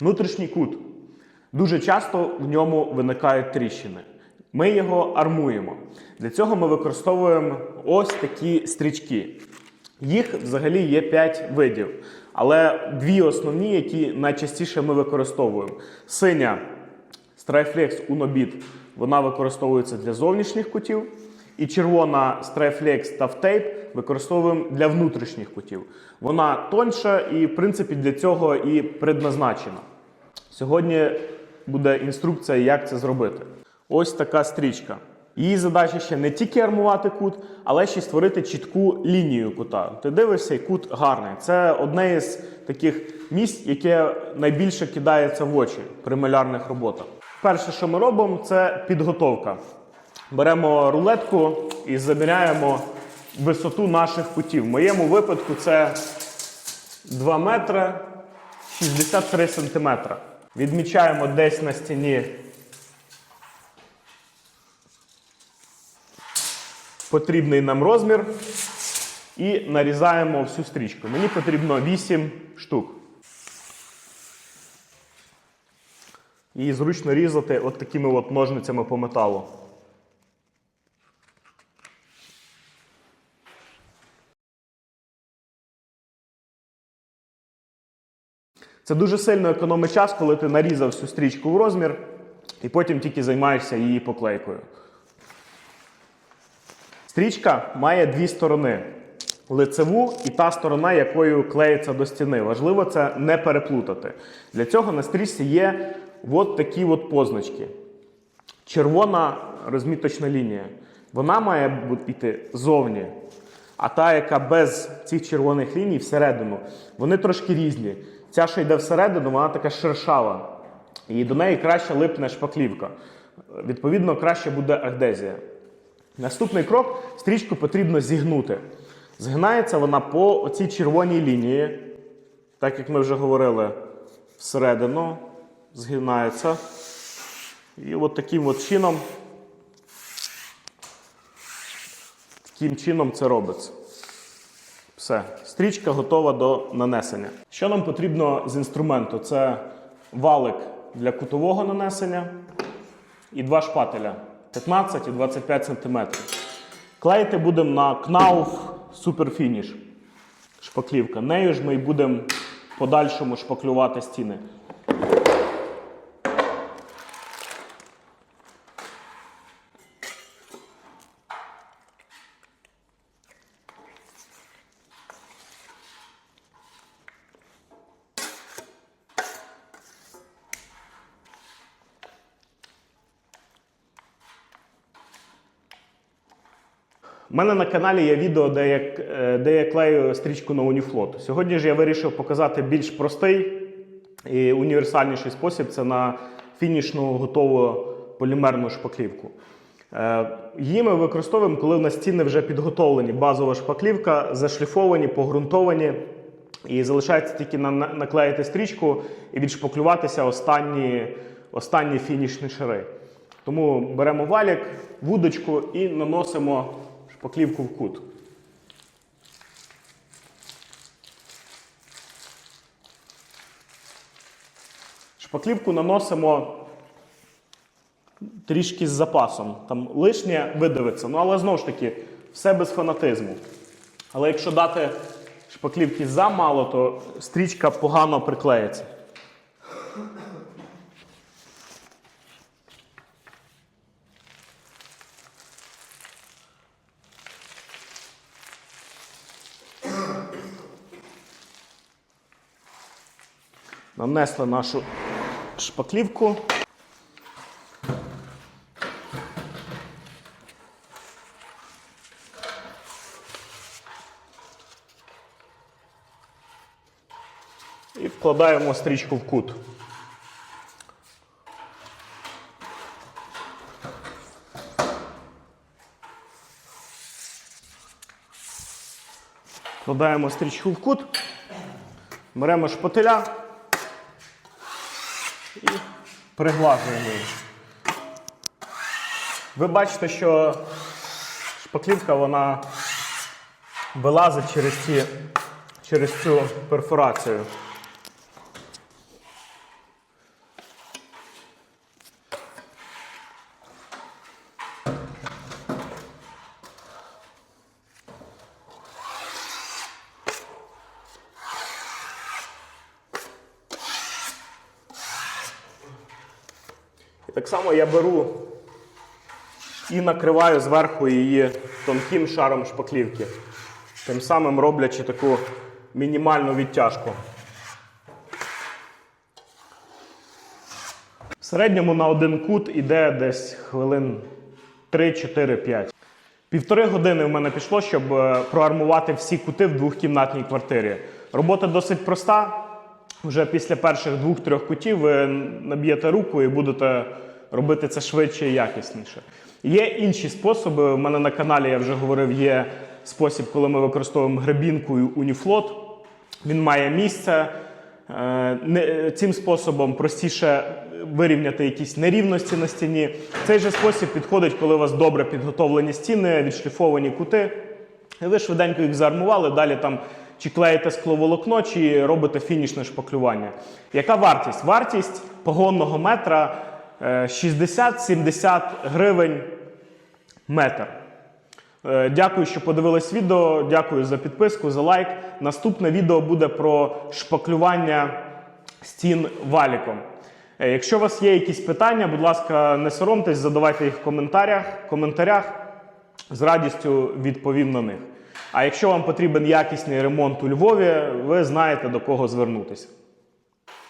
Внутрішній кут. Дуже часто в ньому виникають тріщини. Ми його армуємо. Для цього ми використовуємо ось такі стрічки. Їх взагалі є 5 видів, але дві основні, які найчастіше ми використовуємо. Синя Striflex Unobit, вона використовується для зовнішніх кутів. І червона Striflex Tape використовуємо для внутрішніх кутів. Вона тоньша і, в принципі, для цього і предназначена. Сьогодні буде інструкція, як це зробити. Ось така стрічка. Її задача ще не тільки армувати кут, але ще й створити чітку лінію кута. Ти дивишся, і кут гарний. Це одне із таких місць, яке найбільше кидається в очі при малярних роботах. Перше, що ми робимо, це підготовка. Беремо рулетку і заміряємо висоту наших кутів. В моєму випадку це 2 метри 63 сантиметра. Відмічаємо десь на стіні потрібний нам розмір і нарізаємо всю стрічку. Мені потрібно 8 штук. Її зручно різати от такими от ножницями по металу. Це дуже сильно економить час, коли ти нарізав всю стрічку в розмір і потім тільки займаєшся її поклейкою. Стрічка має дві сторони: лицеву і та сторона, якою клеїться до стіни. Важливо це не переплутати. Для цього на стрічці є от такі от позначки. Червона розміточна лінія. Вона має йти зовні. А та, яка без цих червоних ліній всередину, вони трошки різні. Ця, що йде всередину, вона така шершава. І до неї краще липне шпаклівка. Відповідно, краще буде агдезія. Наступний крок стрічку потрібно зігнути. Згинається вона по оцій червоній лінії, так як ми вже говорили, всередину згинається. І от таким от чином, таким чином це робиться. Все, стрічка готова до нанесення. Що нам потрібно з інструменту? Це валик для кутового нанесення і два шпателя 15 і 25 см. Клеїти будемо на Knauf Superfinish шпаклівка. Нею ж ми й будемо подальшому шпаклювати стіни. У мене на каналі є відео, де я, е, де я клею стрічку на уніфлот. Сьогодні ж я вирішив показати більш простий і універсальніший спосіб це на фінішну готову полімерну шпаклівку. Е, Її ми використовуємо, коли в нас стіни вже підготовлені. Базова шпаклівка, зашліфовані, погрунтовані. І залишається тільки на- на- наклеїти стрічку і відшпаклюватися останні, останні фінішні шари. Тому беремо валік, вудочку і наносимо шпаклівку в кут. Шпаклівку наносимо трішки з запасом. Там лишнє видавиться. Ну, але знову ж таки, все без фанатизму. Але якщо дати шпаклівки замало, то стрічка погано приклеїться. Нанесли нашу шпаклівку. І вкладаємо стрічку в кут. Вкладаємо стрічку в кут, беремо шпателя і приглажуємо її. Ви бачите, що шпаклівка вона вилазить через, ці, через цю перфорацію. Так само я беру і накриваю зверху її тонким шаром шпаклівки, тим самим роблячи таку мінімальну відтяжку. В середньому на один кут іде десь хвилин 3-4-5. Півтори години в мене пішло, щоб е, проармувати всі кути в двохкімнатній квартирі. Робота досить проста. Вже після перших двох-трьох кутів ви наб'єте руку і будете робити це швидше і якісніше. Є інші способи. У мене на каналі я вже говорив, є спосіб, коли ми використовуємо гребінку і уніфлот. Він має місце. Е, Цим способом простіше вирівняти якісь нерівності на стіні. Цей же спосіб підходить, коли у вас добре підготовлені стіни, відшліфовані кути. І ви швиденько їх заармували, далі там чи клеїте скловолокно, чи робите фінішне шпаклювання. Яка вартість? Вартість погонного метра е, 60-70 гривень метр. Е, Дякую, що подивились відео. Дякую за підписку, за лайк. Наступне відео буде про шпаклювання стін валіком. Е, Якщо у вас є якісь питання, будь ласка, не соромтесь, задавайте їх в коментарях. коментарях. З радістю відповім на них. А якщо вам потрібен якісний ремонт у Львові, ви знаєте до кого звернутися.